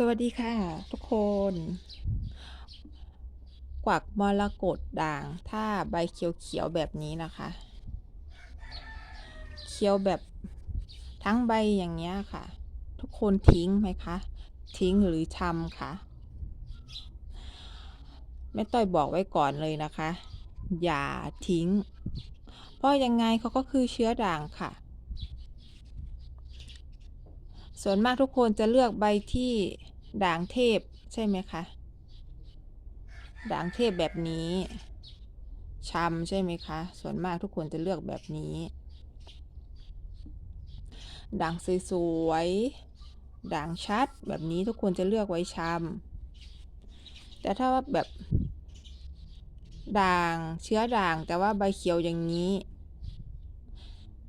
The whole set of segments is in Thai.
สวัสดีค่ะ ทุกคน กวักมรกตด่าง ถ้าใบเขียวๆแบบนี้นะคะ เขียวแบบทั้งใบอย่างเงี้ยค่ะ ทุกคนทิ้งไหมคะ ทิ้งหรือชำคะแม่ต้อยบอกไว้ก่อนเลยนะคะ อย่าทิ้ง เพราะยังไงเขาก็คือเชื้อด่างค่ะ ส่วนมากทุกคนจะเลือกใบที่ด่างเทพใช่ไหมคะ ด่างเทพแบบนี้ชำใช่ไหมคะ ส่วนมากทุกคนจะเลือกแบบนี้ ด่างสวยๆ ด่างชัดแบบนี้ทุกคนจะเลือกไว้ชำแต่ถ้าว่าแบบด่างเชื้อด่างแต่ว่าใบเขียวอย่างนี้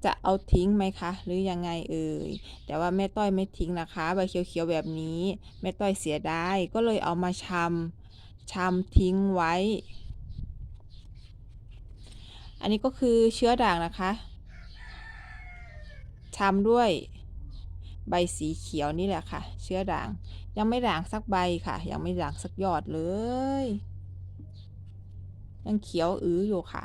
จะเอาทิ้งไหมคะ หรือยังไงเอ่ยแต่ว่าแม่ต้อยไม่ทิ้งนะคะใบเขียวๆแบบนี้แม่ต้อยเสียดายก็เลยเอามาชำชำทิ้งไว้ อันนี้ก็คือเชื้อด่างนะคะชำด้วยใบสีเขียวนี่แหละค่ะ เชื้อด่าง ยังไม่ด่างสักใบค่ะ ยังไม่ด่างสักยอดเลย ยังเขียวอื้ออยู่ค่ะ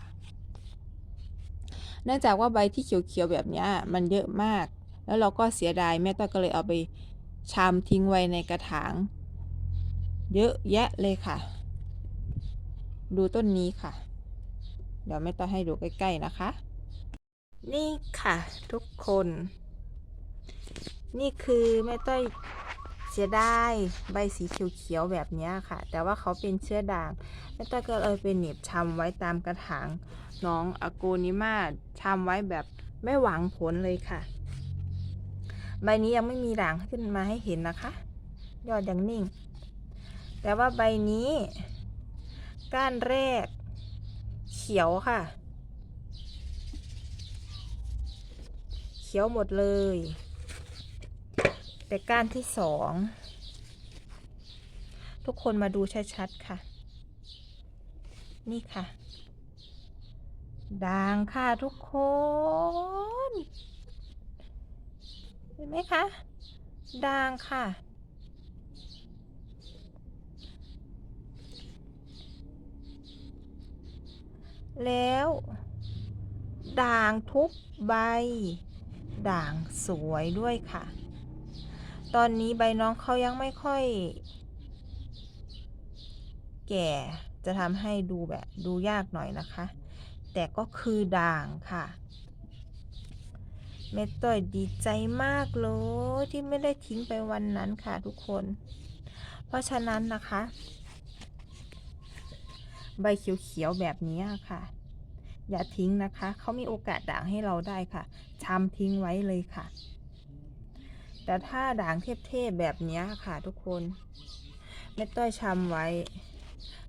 เนื่องจากว่าใบที่เขียวๆแบบนี้มันเยอะมาก แล้วเราก็เสียดายแม่ต้อยก็เลยเอาไปชามทิ้งไว้ในกระถาง เยอะแยะเลยค่ะ ดูต้นนี้ค่ะ เดี๋ยวแม่ต้อยให้ดูใกล้ๆนะคะ นี่ค่ะทุกคน นี่คือแม่ต้อย เสียดายใบสีเขียวๆแบบนี้ค่ะ แต่ว่าเขาเป็นเชื้อด่างแม่ต้อยก็เลยเป็นหนีบชำไว้ตามกระถางน้องอโกนิมาชำไว้แบบไม่หวังผลเลยค่ะ ใบนี้ยังไม่มีด่างขึ้นมาให้เห็นนะคะ ยอดยังนิ่ง แต่ว่าใบนี้ ก้านแรก เขียวค่ะ เขียวหมดเลย แต่ก้านที่สองทุกคนมาดูชัดๆค่ะ นี่ค่ะด่างค่ะทุกคน เห็นไหมคะด่างค่ะ แล้วด่างทุกใบ ด่างสวยด้วยค่ะ ตอนนี้ใบน้องเขายังไม่ค่อย แก่จะทำให้ดูแบบดูยากหน่อยนะคะ แต่ก็คือด่างค่ะ เมต้อยดีใจมากเลยที่ไม่ได้ทิ้งไปวันนั้นค่ะทุกคน เพราะฉะนั้นนะคะ ใบเขียวๆแบบนี้ค่ะ อย่าทิ้งนะคะ เขามีโอกาสด่างให้เราได้ค่ะชำทิ้งไว้เลยค่ะ แต่ถ้าด่างเทพๆแบบนี้ค่ะทุกคนเม็ดต้อยชำไว้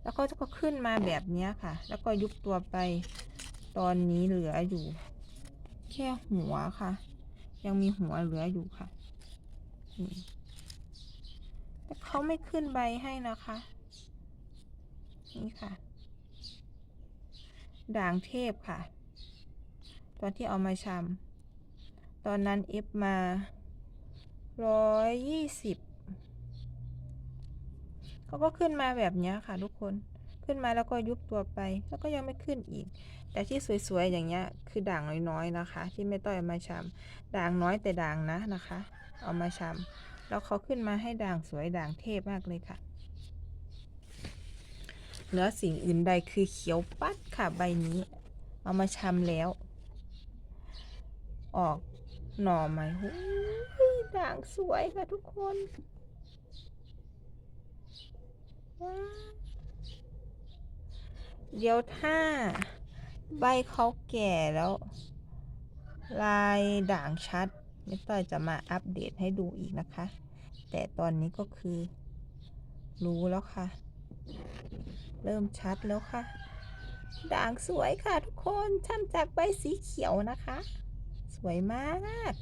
แล้วก็จะก็ขึ้นมาแบบนี้ค่ะ แล้วก็ยุบตัวไปตอนนี้เหลืออยู่ แค่หัวค่ะ ยังมีหัวเหลืออยู่ค่ะแต่เขาไม่ขึ้นใบให้นะคะ นี่ค่ะ ด่างเทพค่ะ ตอนที่เอามาชำตอนนั้นเอฟมา ร้อยยี่สิบเขาก็ขึ้นมาแบบนี้ค่ะทุกคนขึ้นมาแล้วก็ยุบตัวไปแล้วก็ยังไม่ขึ้นอีก แต่ที่สวยๆอย่างเงี้ยคือด่างน้อยๆนะคะ ที่ไม่ต้อยเอามาชำด่างน้อยแต่ด่างนะนะคะ เอามาชำแล้วเขาขึ้นมาให้ด่างสวยด่างเทพมากเลยค่ะเหนือสิ่งอื่นใดคือเขียวปัดค่ะใบนี้ เอามาชำแล้ว ออกหน่อใหมหูางสวยค่ะทุกคนเดี๋ยวถ้าใบเขาแก่แล้ว ลายด่างชัดไม่ต้อยจะมาอัปเดตให้ดูอีกนะคะ แต่ตอนนี้ก็คือ รู้แล้วค่ะ เริ่มชัดแล้วค่ะ ด่างสวยค่ะทุกคนช่ำจากใบสีเขียวนะคะ สวยมาก